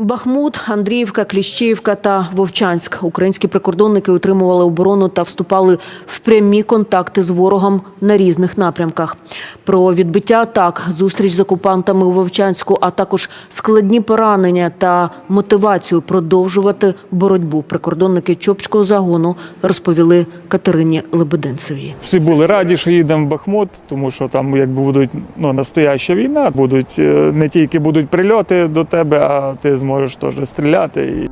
Бахмут, Андріївка, Кліщіївка та Вовчанськ. Українські прикордонники утримували оборону та вступали в прямі контакти з ворогом на різних напрямках. Про відбиття атак, зустріч з окупантами у Вовчанську, а також складні поранення та мотивацію продовжувати боротьбу. Прикордонники Чопського загону розповіли Катерині Лебединцевій. Всі були раді, що їдемо в Бахмут, тому що там якби будуть ну, настояща війна, будуть е, не тільки будуть прильоти до тебе, а ти зможеш теж стріляти.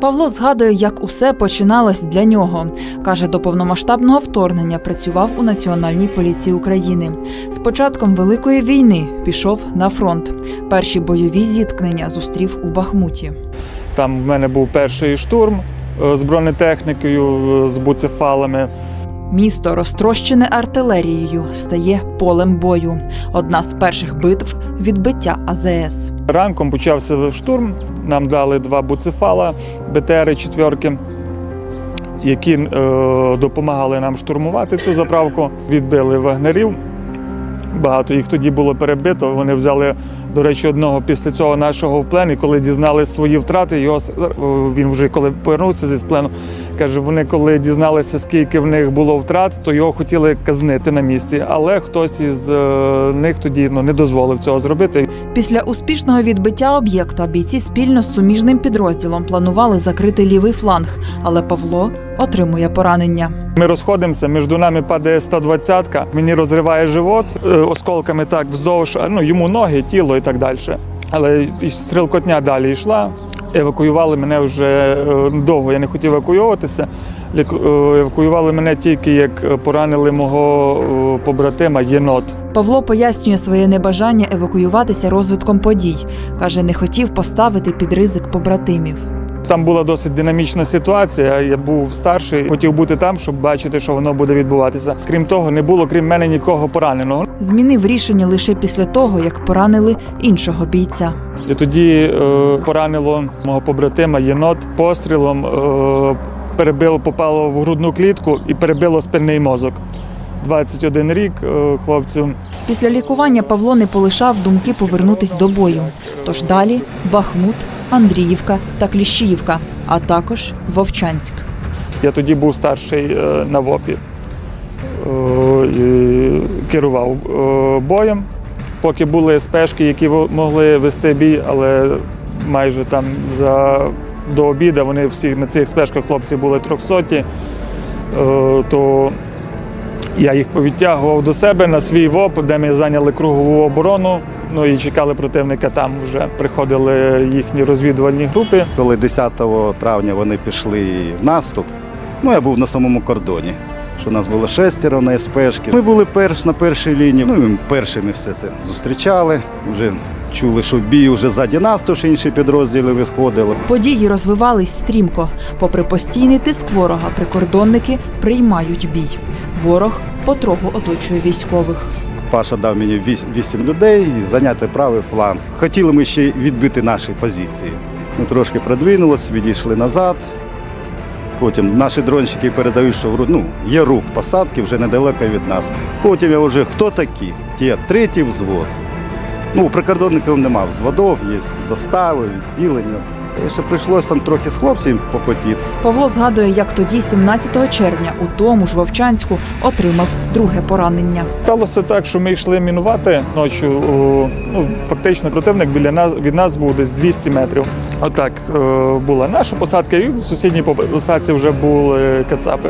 Павло згадує, як усе починалось для нього. Каже, до повномасштабного вторгнення працював у Національній поліції України. З початком Великої війни пішов на фронт. Перші бойові зіткнення зустрів у Бахмуті. там в мене був перший штурм е, з бронетехнікою, е, з буцефалами. Місто, розтрощене артилерією, стає полем бою. Одна з перших битв відбиття АЗС. Ранком почався штурм. Нам дали два буцефала, БТРи четверки, які е, допомагали нам штурмувати цю заправку. Відбили вагнерів. Багато їх тоді було перебито. Вони взяли, до речі, одного після цього нашого в плен. І коли дізнали свої втрати, його е, він вже коли повернувся зі плену, каже, вони коли дізналися, скільки в них було втрат, то його хотіли казнити на місці. Але хтось із е, них тоді ну, не дозволив цього зробити. Після успішного відбиття об'єкта бійці спільно з суміжним підрозділом планували закрити лівий фланг, але Павло отримує поранення. Ми розходимося, між нами падає 120-ка, мені розриває живот е, осколками так вздовж, ну, йому ноги, тіло і так далі. Але стрілкотня далі йшла. Евакуювали мене вже е, довго. Я не хотів евакуюватися. Е, Евакуювали мене тільки як е, поранили мого побратима єнот. Павло пояснює своє небажання евакуюватися розвитком подій. Каже, не хотів поставити під ризик побратимів. Там була досить динамічна ситуація. Я був старший, хотів бути там, щоб бачити, що воно буде відбуватися. Крім того, не було крім мене нікого пораненого. Змінив рішення лише після того, як поранили іншого бійця. І тоді е, поранило мого побратима єнот пострілом, е, перебило, попало в грудну клітку і перебило спинний мозок. 21 рік е, хлопцю. Після лікування Павло не полишав думки повернутись до бою. Тож далі Бахмут, Андріївка та Кліщіївка, а також Вовчанськ. Я тоді був старший е, на ВОПі. Е, керував е, боєм. Поки були спешки, які могли вести бій, але майже там за, до обіду вони всі на цих спешках хлопці були трьохсоті, то я їх повідтягував до себе на свій ВОП, де ми зайняли кругову оборону. Ну і чекали противника там вже приходили їхні розвідувальні групи. Коли 10 травня вони пішли в наступ, ну я був на самому кордоні. Що нас було шестеро на СПшки. Ми були перш на першій лінії. Ну і ми першими все це зустрічали. Вже чули, що бій вже ззаді нас, то інші підрозділи виходили. Події розвивались стрімко. Попри постійний тиск ворога, прикордонники приймають бій. Ворог потроху оточує військових. Паша дав мені вісім людей і зайняти правий фланг. Хотіли ми ще відбити наші позиції. Ми трошки продвинулись, відійшли назад. Потім наші дронщики передають, що ну, є рух посадки вже недалеко від нас. Потім я вже хто такі? Ті третій взвод. Ну, у прикордонників немає взводів, є застави, відділення. Ще прийшлося там трохи з хлопцями попотіти. Павло згадує, як тоді, 17 червня, у тому ж Вовчанську, отримав друге поранення. Сталося так, що ми йшли мінувати ночі. Ну, фактично, противник біля нас від нас був десь 200 метрів. Отак е, була наша посадка, і в сусідній посадці вже були кацапи.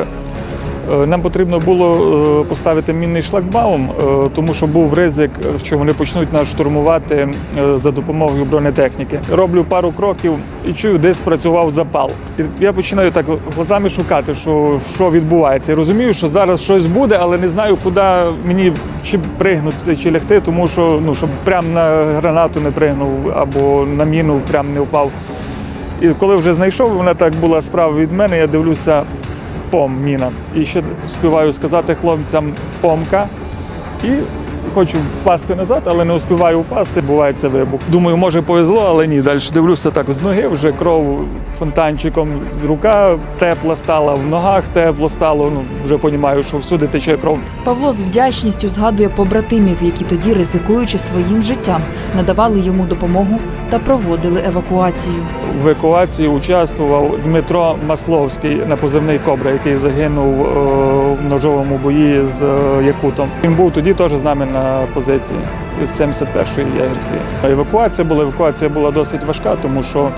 Е, Нам потрібно було е, поставити мінний шлагбаум, е, тому що був ризик, що вони почнуть нас штурмувати за допомогою бронетехніки. Роблю пару кроків і чую, десь спрацював запал. І я починаю так глазами шукати, що, що відбувається. І розумію, що зараз щось буде, але не знаю, куди мені чи пригнути, чи лягти, тому що ну, щоб прямо на гранату не пригнув або на міну прямо не впав. І коли вже знайшов, вона так була справа від мене, я дивлюся пом міна. І ще співаю сказати хлопцям помка. І хочу впасти назад, але не успіваю впасти. Буває це вибух. Думаю, може повезло, але ні. Далі дивлюся так з ноги, вже кров фонтанчиком. Рука тепла стала, в ногах тепло стало. Ну вже розумію, що всюди тече кров. Павло з вдячністю згадує побратимів, які тоді, ризикуючи своїм життям, надавали йому допомогу та проводили евакуацію. В евакуації участвував Дмитро Масловський на позивний Кобра, який загинув е, в ножовому бої з е, Якутом. Він був тоді теж з нами на позиції з 71-ї ягерської. Евакуація була евакуація була досить важка, тому що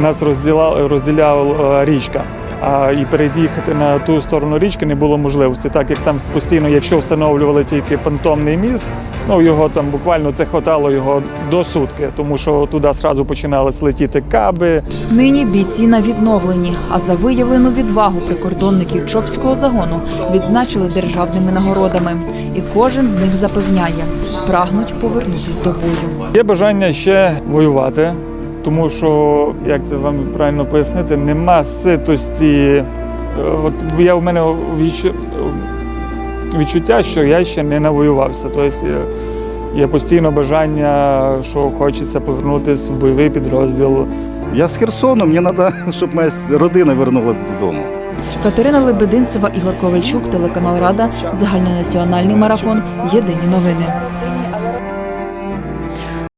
нас розділяла розділяла е, річка. А і переїхати на ту сторону річки не було можливості, так як там постійно, якщо встановлювали тільки понтонний міст, ну його там буквально це хватало його до сутки, тому що туди одразу починали летіти каби, Нині бійці на відновленні, а за виявлену відвагу прикордонників Чопського загону відзначили державними нагородами. І кожен з них запевняє, прагнуть повернутись до бою. Є бажання ще воювати, тому що, як це вам правильно пояснити, нема ситості. Е, От я в мене відчуття, що я ще не навоювався. Тобто є, є постійно бажання, що хочеться повернутися в бойовий підрозділ. Я з Херсону, мені треба, щоб моя родина вернулася додому. Катерина Лебединцева, Ігор Ковальчук, телеканал Рада, загальнонаціональний марафон. Єдині новини.